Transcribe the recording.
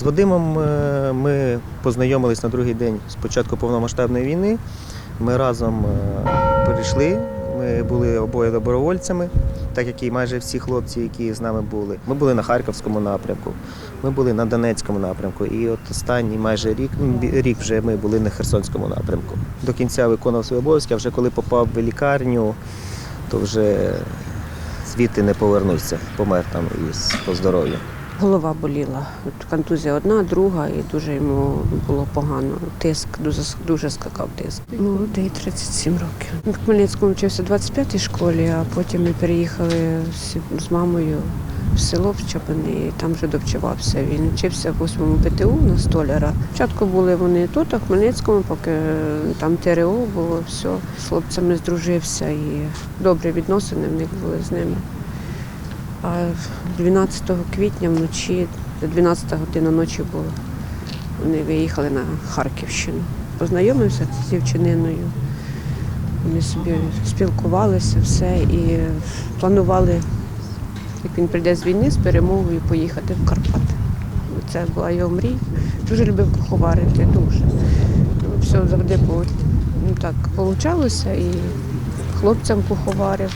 З Вадимом е, ми познайомились на другий день з початку повномасштабної війни. Ми разом е, перейшли. Ми були обоє добровольцями, так як і майже всі хлопці, які з нами були. Ми були на Харківському напрямку, ми були на Донецькому напрямку. І от останній майже рік, ну, рік вже ми були на Херсонському напрямку. До кінця виконував свої обов'язки, а вже коли попав в лікарню, то вже звідти не повернувся, помер там із по здоров'ю. Голова боліла. От контузія одна, друга, і дуже йому було погано. Тиск, дуже, дуже скакав тиск. Молодий, 37 років. В Хмельницькому вчився в 25-й школі, а потім ми переїхали з- мамою в село в Чапани, і там вже довчивався. Він вчився в 8-му ПТУ на столяра. Спочатку були вони тут, а в Хмельницькому, поки там ТРО було, все. З хлопцями здружився і добрі відносини в них були з ними. А 12 квітня вночі, 12 година ночі було. Вони виїхали на Харківщину. Познайомився з дівчининою. Вони собі спілкувалися, все і планували, як він прийде з війни з перемогою, поїхати в Карпати. Це була його мрія. Дуже любив куховарити, дуже. Ну, Все завжди по- ну, так получалося і хлопцям куховарив.